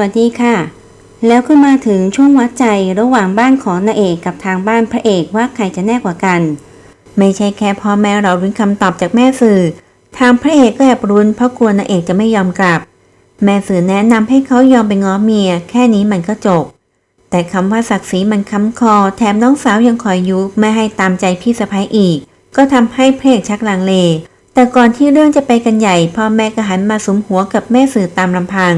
วัสดีค่ะ แล้วก็มาถึงช่วงวัดใจระหว่างบ้านของนางเอกกับทางบ้านพระเอกว่าใครจะแน่กว่ากัน ไม่ใช่แค่พ่อแม่เรารุ้นคำตอบจากแม่สื่อ ทางพระเอกก็แอบรุ้นเพราะกลัวนางเอกจะไม่ยอมกลับ แม่สื่อแนะนำให้เขายอมไปง้อเมีย แค่นี้มันก็จบ แต่คำว่าศักดิ์ศรีมันค้ำคอ แถมน้องสาวยังคอยยุไม่ให้ตามใจพี่สะพ้ายอีก ก็ทำให้พระเอกชักลังเลแต่ก่อนที่เรื่องจะไปกันใหญ่พ่อแม่ก็หันมาสมหัวกับแม่สื่อตามลำพัง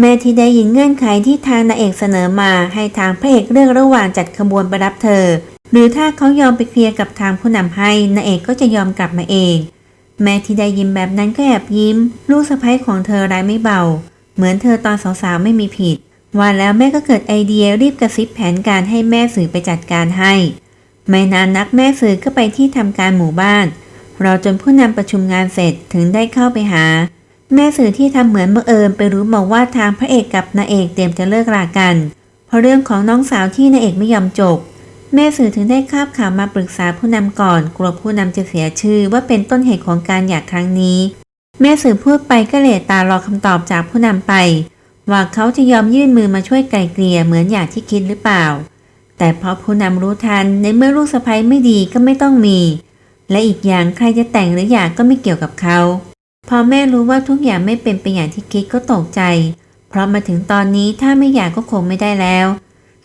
แม่ที่ได้ยินเงื่อนไขที่ทางนางเอกเสนอมาให้ทางพระเอกเลือกระหว่างจัดขบวนไปรับเธอ หรือถ้าเขายอมไปเคลียร์กับทางผู้นำให้นางเอกก็จะยอมกลับมาเอง แม่ที่ได้ยินแบบนั้นก็แอบยิ้ม ลูกสะใภ้ของเธอร้ายไม่เบา เหมือนเธอตอนสาวๆไม่มีผิด ว่าแล้วแม่ก็เกิดไอเดียรีบกระซิบแผนการให้แม่สื่อไปจัดการให้ ไม่นานนักแม่สื่อก็ไปที่ทำการหมู่บ้านรอจนผู้นำประชุมงานเสร็จถึงได้เข้าไปหา แม่สื่อที่ทำเหมือนบังเอิญไปรู้มาว่าทางพระเอกกับนางเอกเตรียมจะเลิกรากัน เพราะเรื่องของน้องสาวที่นางเอกไม่ยอมจบ แม่สื่อถึงได้คาบข่าวมาปรึกษาผู้นำก่อน กลัวผู้นำจะเสียชื่อว่าเป็นต้นเหตุของการหย่าครั้งนี้ แม่สื่อพูดไปก็เหลตารอคำตอบจากผู้นำไป ว่าเขาจะยอมยื่นมือมาช่วยไกลเกลี่ยเหมือนอย่างที่คิดหรือเปล่า แต่พอผู้นำรู้ทันในเมื่อลูกสะใภ้ไม่ดีก็ไม่ต้องมี และอีกอย่างใครจะแต่งหรือหย่าก็ไม่เกี่ยวกับเขา พอแม่รู้ว่าทุกอย่างไม่เป็นไปอย่างที่คิดก็ตกใจ เพราะมาถึงตอนนี้ถ้าไม่หย่ากก็คงไม่ได้แล้ว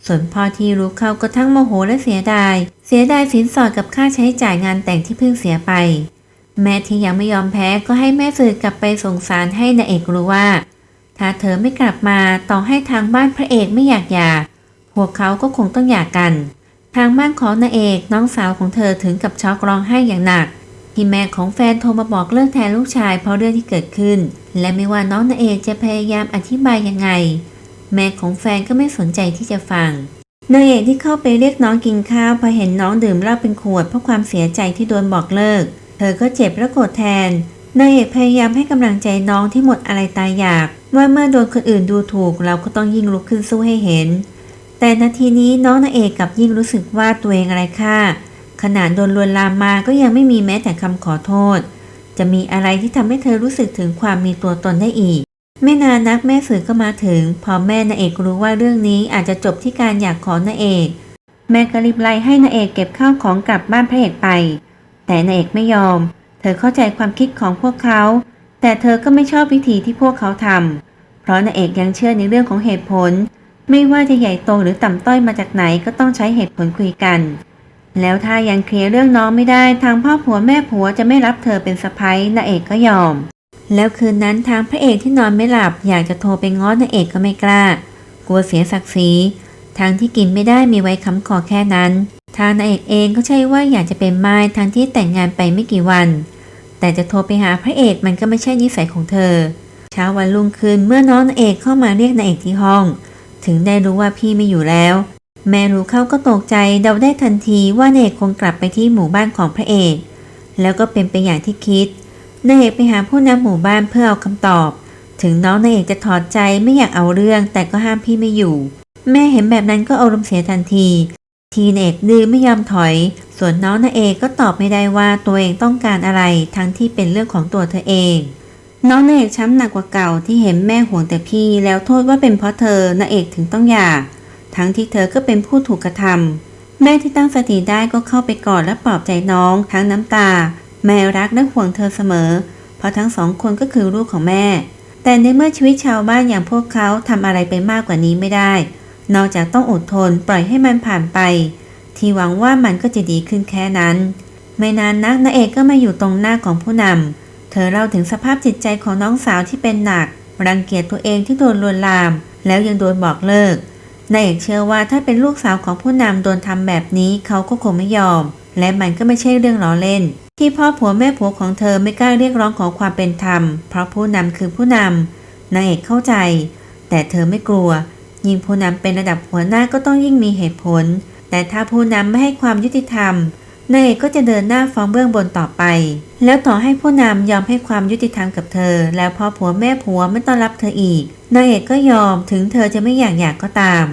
ส่วนพ่อที่รู้เข้าก็ทั้งโมโหและเสียดาย เสียดายสินสอดกับค่าใช้จ่ายงานแต่งที่เพิ่งเสียไป แม่ที่ยังไม่ยอมแพ้ก็ให้แม่สื่อกลับไปส่งสารให้นายเอกรู้ว่า ถ้าเธอไม่กลับมาต่อให้ทางบ้านพระเอกไม่อยากหย่าพวกเขาก็คงต้องหย่ากัน ทางบ้านของนายเอกน้องสาวของเธอถึงกับช็อกร้องไห้อย่างหนัก ที่แม่ของแฟนโทรมาบอกเลิกแทนลูกชายเพราะเรื่องที่เกิดขึ้น และไม่ว่าน้องนาเอกจะพยายามอธิบายยังไง แม่ของแฟนก็ไม่สนใจที่จะฟังนางเอกที่เข้าไปเรียกน้องกินข้าวพอเห็นน้องดื่มเหล้าเป็นขวดเพราะความเสียใจที่โดนบอกเลิก เธอก็เจ็บและโกรธแทนนางเอกพยายามให้กำลังใจน้องที่หมดอะไรตายอยาก ว่าเมื่อโดนคนอื่นดูถูกเราก็ต้องยิ่งลุกขึ้นสู้ให้เห็น แต่นาทีนี้น้องนางเอกกลับยิ่งรู้สึกว่าตัวเองอะไรค่า ขนาดโดนลวนลามมาก็ยังไม่มีแม้แต่คำขอโทษ จะมีอะไรที่ทำให้เธอรู้สึกถึงความมีตัวตนได้อีก ไม่นานนักแม่สื่อก็มาถึง พอแม่นาเอกรู้ว่าเรื่องนี้อาจจะจบที่การอยากขอนาเอก แม่ก็รีบไล่ให้นาเอกเก็บข้าวของกลับบ้านพระเอกไป แต่นาเอกไม่ยอม เธอเข้าใจความคิดของพวกเขา แต่เธอก็ไม่ชอบวิธีที่พวกเขาทำเพราะนาเอกยังเชื่อในเรื่องของเหตุผล ไม่ว่าจะใหญ่โตหรือต่ำต้อยมาจากไหนก็ต้องใช้เหตุผลคุยกัน แล้วถ้ายังเคลียร์เรื่องน้องไม่ได้ทางพ่อผัวแม่ผัวจะไม่รับเธอเป็นสะพ้ยนาเอกก็ยอม แล้วคืนนั้นทางพระเอกที่นอนไม่หลับ อยากจะโทรไปง้อนาเอกก็ไม่กล้า กลัวเสียศักดิ์ศรีทางที่กินไม่ได้มีไว้ค้ำคอแค่นั้น ทางนาเอกเองก็ใช่ว่าอยากจะเป็นไม้ทางที่แต่งงานไปไม่กี่วัน แต่จะโทรไปหาพระเอกมันก็ไม่ใช่นิสัยของเธอ เช้าวันรุ่งขึ้นเมื่อน้องนาเอกเข้ามาเรียกนาเอกที่ห้อง ถึงได้รู้ว่าพี่ไม่อยู่แล้ว แม่รู้เข้าก็ตกใจเดาได้ทันทีว่านางเอกคงกลับไปที่หมู่บ้านของพระเอก แล้วก็เป็นไปอย่างที่คิดนางเอกไปหาผู้นำหมู่บ้านเพื่อเอาคำตอบ ถึงน้องนางเอกจะถอดใจไม่อยากเอาเรื่องแต่ก็ห้ามพี่ไม่อยู่ แม่เห็นแบบนั้นก็อารมณ์เสียทันที ทีนเอกดื้อไม่ยอมถอย ส่วนน้องนางเอกก็ตอบไม่ได้ว่าตัวเองต้องการอะไรทั้งที่เป็นเรื่องของตัวเธอเอง น้องนางเอกช้ำหนักกว่าเก่าที่เห็นแม่ห่วงแต่พี่แล้วโทษว่าเป็นเพราะเธอนางเอกถึงต้องหย่า ทั้งที่เธอก็เป็นผู้ถูกกระทำแม่ที่ตั้งสติได้ก็เข้าไปกอดและปลอบใจน้องทั้งน้ำตา แม่รักและห่วงเธอเสมอ เพราะทั้งสองคนก็คือลูกของแม่ แต่ในเมื่อชีวิตชาวบ้านอย่างพวกเขาทำอะไรไปมากกว่านี้ไม่ได้ นอกจากต้องอดทนปล่อยให้มันผ่านไป ที่หวังว่ามันก็จะดีขึ้นแค่นั้น ไม่นานนักนาเอกก็มาอยู่ตรงหน้าของผู้นำเธอเล่าถึงสภาพจิตใจของน้องสาวที่เป็นหนัก รังเกียจตัวเองที่โดนลวนลาม แล้วยังโดนบอกเลิก นายเอกเชื่อว่าถ้าเป็นลูกสาวของผู้นำโดนทำแบบนี้เขาก็คงไม่ยอม และมันก็ไม่ใช่เรื่องล้อเล่น ที่พ่อผัวแม่ผัวของเธอไม่กล้าเรียกร้องขอความเป็นธรรม เพราะผู้นำคือผู้นำนายเอกเข้าใจ แต่เธอไม่กลัว ยิ่งผู้นำเป็นระดับหัวหน้าก็ต้องยิ่งมีเหตุผล แต่ถ้าผู้นำไม่ให้ความยุติธรรม นายเอกก็จะเดินหน้าฟ้องเบื้องบนต่อไป แล้วต่อให้ผู้นำยอมให้ความยุติธรรมกับเธอ แล้วพอผัวแม่ผัวไม่ต้อนรับเธออีกนายเอกก็ยอมถึงเธอจะไม่อยากอยากก็ตาม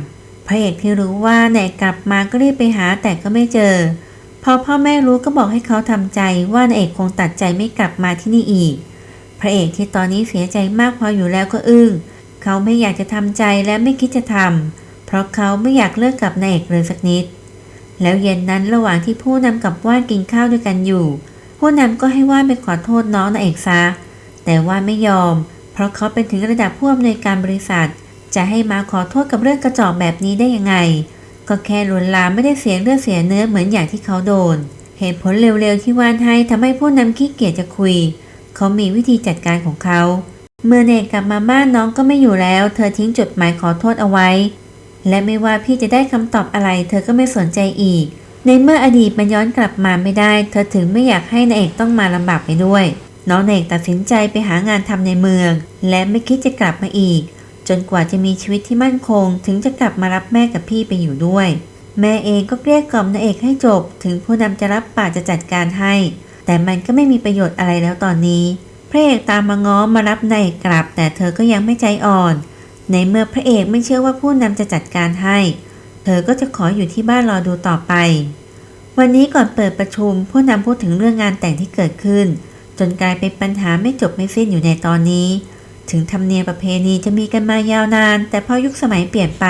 พระเอกที่รู้ว่านายเอกกลับมาก็รีบไปหาแต่ก็ไม่เจอ พอพ่อแม่รู้ก็บอกให้เขาทำใจว่านายเอกคงตัดใจไม่กลับมาที่นี่อีก พระเอกที่ตอนนี้เสียใจมากพออยู่แล้วก็อึ้งเขาไม่อยากจะทำใจและไม่คิดจะทำเพราะเขาไม่อยากเลิกกับนายเอกเลยสักนิด แล้วเย็นนั้นระหว่างที่ผู้นำกับว่านกินข้าวด้วยกันอยู่ ผู้นำก็ให้ว่านไปขอโทษน้องนายเอกซะแต่ว่านไม่ยอม เพราะเขาเป็นถึงระดับผู้อำนวยการบริษัท จะให้มาขอโทษกับเรื่องกระจอกแบบนี้ได้ยังไง ก็แค่ลวนลามไม่ได้เสียเลือดเสียเนื้อเหมือนอย่างที่เขาโดน เหตุผลเร็วๆที่ว่านให้ทำให้ผู้นำขี้เกียจจะคุย เขามีวิธีจัดการของเขาเมื่อเนกกลับมาบ้านน้องก็ไม่อยู่แล้ว เธอทิ้งจดหมายขอโทษเอาไว้ และไม่ว่าพี่จะได้คำตอบอะไร เธอก็ไม่สนใจอีก ในเมื่ออดีตมันย้อนกลับมาไม่ได้ เธอถึงไม่อยากให้นายเอกต้องมาลำบากไปด้วย น้องนายเอกตัดสินใจไปหางานทำในเมือง และไม่คิดจะกลับมาอีก จนกว่าจะมีชีวิตที่มั่นคง ถึงจะกลับมารับแม่กับพี่ไปอยู่ด้วย แม่เองก็เกลี้ยกล่อมนายเอกให้จบ ถึงผู้นำจะรับปากจะจัดการให้ แต่มันก็ไม่มีประโยชน์อะไรแล้วตอนนี้พระเอกตามมาง้อมารับนายเอกกลับ แต่เธอก็ยังไม่ใจอ่อน ในเมื่อพระเอกไม่เชื่อว่าผู้นำจะจัดการให้ เธอก็จะขออยู่ที่บ้านรอดูต่อไป วันนี้ก่อนเปิดประชุมผู้นำพูดถึงเรื่องงานแต่งที่เกิดขึ้น จนกลายเป็นปัญหาไม่จบไม่สิ้นอยู่ในตอนนี้ ถึงธรรมเนียมประเพณีจะมีกันมายาวนาน แต่พอยุคสมัยเปลี่ยนไป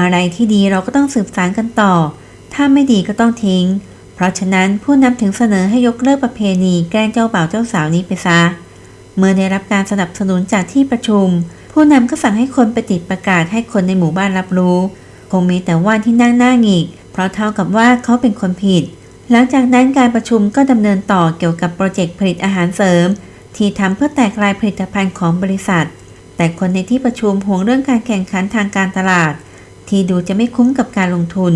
อะไรที่ดีเราก็ต้องสืบสานกันต่อ ถ้าไม่ดีก็ต้องทิ้ง เพราะฉะนั้นผู้นำถึงเสนอให้ยกเลิกประเพณีแกล้งเจ้าบ่าวเจ้าสาวนี้ไปซะเมื่อได้รับการสนับสนุนจากที่ประชุม ผู้นำก็สั่งให้คนไปติดประกาศให้คนในหมู่บ้านรับรู้ คงมีแต่ว่านที่นั่งหน้าหงิก เพราะเท่ากับว่าเขาเป็นคนผิด หลังจากนั้นการประชุมก็ดำเนินต่อเกี่ยวกับโปรเจกต์ผลิตอาหารเสริม ที่ทำเพื่อแตกลายผลิตภัณฑ์ของบริษัท แต่คนในที่ประชุมห่วงเรื่องการแข่งขันทางการตลาด ที่ดูจะไม่คุ้มกับการลงทุน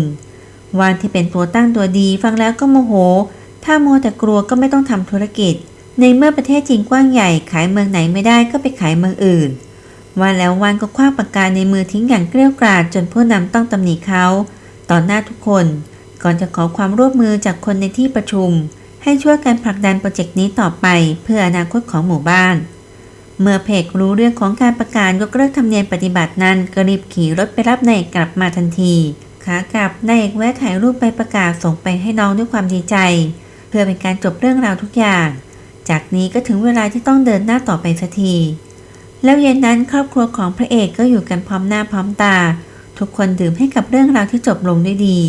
วานที่เป็นตัวตั้งตัวดีฟังแล้วก็โมโห ถ้าโมวแต่กลัวก็ไม่ต้องทำธุรกิจ ในเมื่อประเทศจีนกว้างใหญ่ขายเมืองไหนไม่ได้ก็ไปขายเมืองอื่น วันแล้ววันก็คว้างปากกาในมือทิ้งอย่างเกลี้ยวกราดจนผู้นำต้องตำหนิเขาต่อหน้าทุกคน ก่อนจะขอความร่วมมือจากคนในที่ประชุม ให้ช่วยกันผลักดันโปรเจกต์นี้ต่อไปเพื่ออนาคตของหมู่บ้าน เมื่อเพกรู้เรื่องของการประกาศยกเลิกธรรมเนียมปฏิบัตินั้นก็รีบขี่รถไปรับนายเอกกลับมาทันที ขากลับนายเอกแวะถ่ายรูปไปประกาศส่งไปให้น้องด้วยความดีใจ เพื่อเป็นการจบเรื่องราวทุกอย่าง จากนี้ก็ถึงเวลาที่ต้องเดินหน้าต่อไปสักที แล้วเย็นนั้นครอบครัวของพระเอกก็อยู่กันพร้อมหน้าพร้อมตา ทุกคนดื่มให้กับเรื่องราวที่จบลงด้วยดี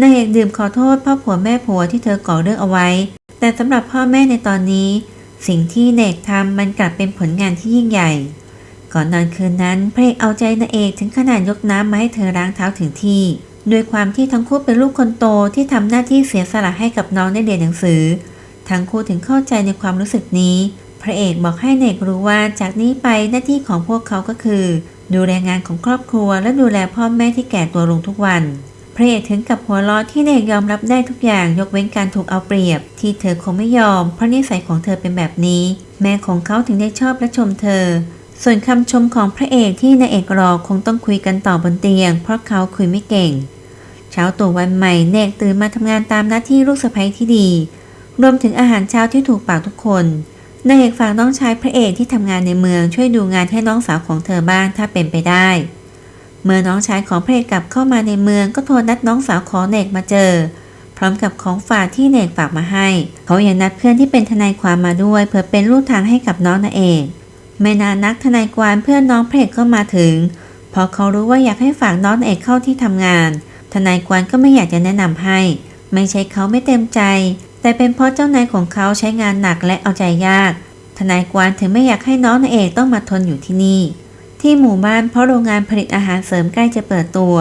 นายเอกดื่มขอโทษพ่อผัวแม่ผัวที่เธอก่อเรื่องเอาไว้ แต่สำหรับพ่อแม่ในตอนนี้ สิ่งที่เนกทำมันกลับเป็นผลงานที่ยิ่งใหญ่ ก่อนนอนคืนนั้นพระเอกเอาใจนางเอกถึงขนาดยกน้ำมาให้เธอล้างเท้าถึงที่ด้วยความที่ทั้งคู่เป็นลูกคนโตที่ทำหน้าที่เสียสละให้กับน้องได้เรียนหนังสือ ทั้งคู่ถึงเข้าใจในความรู้สึกนี้ พระเอกบอกให้เนกรู้ว่าจากนี้ไปหน้าที่ของพวกเขาก็คือ ดูแลงานของครอบครัวและดูแลพ่อแม่ที่แก่ตัวลงทุกวัน พระเอกถึงกับหัวเราะที่เนกยอมรับได้ทุกอย่างยกเว้นการถูกเอาเปรียบ ที่เธอคงไม่ยอม เพราะนิสัยของเธอเป็นแบบนี้ แม่ของเขาถึงได้ชอบและชมเธอ ส่วนคำชมของพระเอกที่นายเอกรอคงต้องคุยกันต่อบนเตียง เพราะเขาคุยไม่เก่ง เช้าตู่วันใหม่เนกตื่นมาทำงานตามหน้าที่ลูกสะใภ้ที่ดี รวมถึงอาหารเช้าที่ถูกปากทุกคน นายเอกฝากน้องชายพระเอกที่ทำงานในเมืองช่วยดูงานให้น้องสาวของเธอบ้างถ้าเป็นไปได้ เมื่อน้องชายของพระเอกกลับเข้ามาในเมืองก็โทรนัดน้องสาวของเนกมาเจอ พร้อมกับของฝากที่เนกฝากมาให้ เขายังนัดเพื่อนที่เป็นทนายความมาด้วยเพื่อเป็นลูกทางให้กับน้องนายเอกไม่นานนักทนายความเพื่อนน้องพระเอกก็มาถึงเพราะเขารู้ว่าอยากให้ฝากน้องเอกเข้าที่ทำงาน ทนายความก็ไม่อยากจะแนะนำให้ ไม่ใช่เขาไม่เต็มใจ แต่เป็นเพราะเจ้านายของเขาใช้งานหนักและเอาใจยาก ทนายกวานถึงไม่อยากให้น้องนายเอกต้องมาทนอยู่ที่นี่ ที่หมู่บ้านเพราะโรงงานผลิตอาหารเสริมใกล้จะเปิดตัว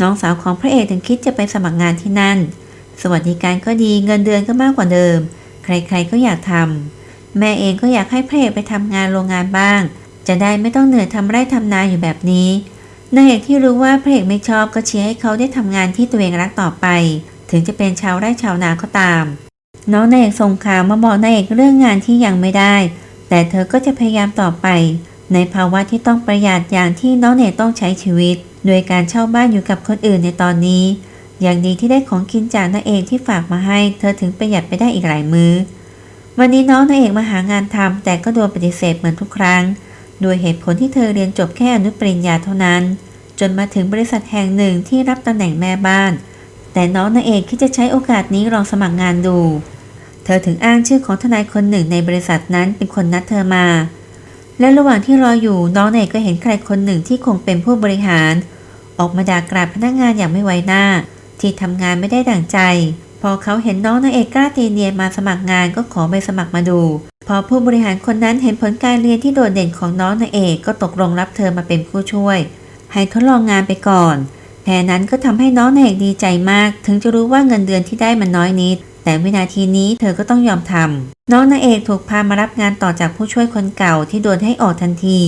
น้องสาวของพระเอกถึงคิดจะไปสมัครงานที่นั่น สวัสดิการก็ดีเงินเดือนก็มากกว่าเดิม ใครๆก็อยากทำแม่เองก็อยากให้พระเอกไปทำงานโรงงานบ้าง จะได้ไม่ต้องเหนื่อยทำไร่ทำนาอยู่แบบนี้นายเอกที่รู้ว่าพระเอกไม่ชอบก็เชียร์ให้เขาได้ทำงานที่ตัวเองรักต่อไป ถึงจะเป็นชาวไร่ชาวนาก็ตาม น้องนายเอกส่งข่าวมาบอกนายเอกเรื่องงานที่ยังไม่ได้ แต่เธอก็จะพยายามต่อไป ในภาวะที่ต้องประหยัดอย่างที่น้องเนกต้องใช้ชีวิต โดยการเช่าบ้านอยู่กับคนอื่นในตอนนี้ อย่างดีที่ได้ของกินจากนายเอกที่ฝากมาให้ เธอถึงประหยัดไปได้อีกหลายมือ้อ วันนี้น้องนายเอกมาหางานทำแต่ก็โดนปฏิเสธเหมือนทุกครั้ง โดยเหตุผลที่เธอเรียนจบแค่อนุปริญญาเท่านั้น จนมาถึงบริษัทแห่งหนึ่งที่รับตำแหน่งแม่บ้าน แต่น้องนายเอกคิดจะใช้โอกาสนี้ลองสมัครงานดู เธอถึงอ้างชื่อของทนายคนหนึ่งในบริษัทนั้นเป็นคนนัดเธอมา และระหว่างที่รออยู่น้องนางเอกก็เห็นใครคนหนึ่งที่คงเป็นผู้บริหาร ออกมาด่ากราดพนักงานอย่างไม่ไว้หน้า ที่ทำงานไม่ได้ดั่งใจ พอเขาเห็นน้องนางเอกกล้าตีเนียนมาสมัครงานก็ขอใบสมัครมาดู พอผู้บริหารคนนั้นเห็นผลการเรียนที่โดดเด่นของน้องนางเอกก็ตกลงรับเธอมาเป็นผู้ช่วย ให้ทดลองงานไปก่อน แค่นั้นก็ทำให้น้องนางเอกดีใจมาก ถึงจะรู้ว่าเงินเดือนที่ได้มันน้อยนิด แต่วินาทีนี้เธอก็ต้องยอมทำน้องนางเอกถูกพามารับงานต่อจากผู้ช่วยคนเก่าที่โดนให้ออกทันที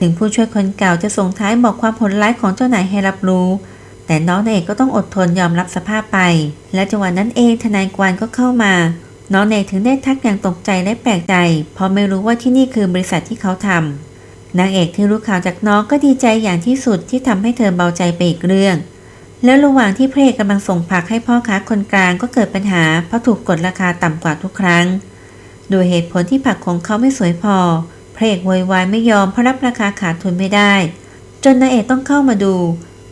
ถึงผู้ช่วยคนเก่าจะส่งท้ายบอกความผลร้ายของเจ้านายให้รับรู้แต่น้องนางเอกก็ต้องอดทนยอมรับสภาพไป และจังหวะนั้นเองทนายกวนก็เข้ามา น้องนางเอกถึงได้ทักอย่างตกใจและแปลกใจ เพราะไม่รู้ว่าที่นี่คือบริษัทที่เขาทำ นางเอกที่รู้ข่าวจากน้องก็ดีใจอย่างที่สุดที่ทำให้เธอเบาใจไปอีกเรื่อง แล้วระหว่างที่พระเอกกำลังส่งผักให้พ่อค้าคนกลางก็เกิดปัญหา เพราะถูกกดราคาต่ำกว่าทุกครั้ง โดยเหตุผลที่ผักของเขาไม่สวยพอ พระเอกโวยวายไม่ยอมเพราะรับราคาขาดทุนไม่ได้ จนนางเอกต้องเข้ามาดู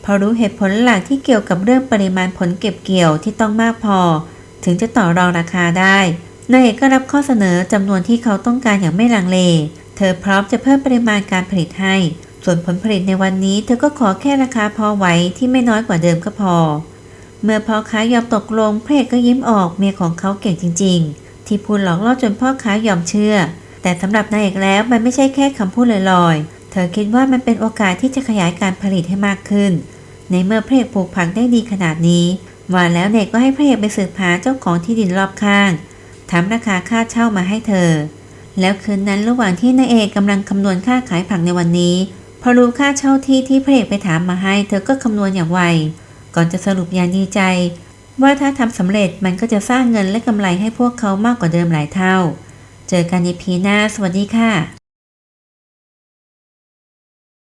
พราะรู้เหตุผลหลักที่เกี่ยวกับเรื่องปริมาณผลเก็บเกี่ยวที่ต้องมากพอ ถึงจะต่อรองราคาได้นางเอกก็รับข้อเสนอจำนวนที่เขาต้องการอย่างไม่ลังเล อพร้อมจะเพิ่มปริมาณการผลิตให้ ส่วนผลผลิตในวันนี้ เธอก็ขอแค่ราคาพอไหวที่ไม่น้อยกว่าเดิมก็พอ เมื่อพ่อค้ายอมตกลงเพรกก็ยิ้มออกเมียของเขาเก่งจริง ๆ ที่พูดหลอกล่อจนพ่อค้ายอมเชื่อ แต่สำหรับนายเอกแล้วมันไม่ใช่แค่คำพูดลอยๆ เธอคิดว่ามันเป็นโอกาสที่จะขยายการผลิตให้มากขึ้น ในเมื่อเพระเอกปลูกผักได้ดีขนาดนี้ว่าแล้วเนกก็ให้เพระเอกไปสืบหาเจ้าของที่ดินรอบข้างถามราคาค่าเช่ามาให้เธอ แล้วคืนนั้นระหว่างที่นายเอกกำลังคำนวณค่าขายผักในวันนี้ พอรู้ค่าเช่าที่ที่พระเอกไปถามมาให้ เธอก็คำนวณอย่างไว ก่อนจะสรุปอย่างดีใจ ว่าถ้าทำสำเร็จมันก็จะสร้างเงินและกำไรให้พวกเขามากกว่าเดิมหลายเท่า เจอกันในพีหน้าสวัสดีค่ะ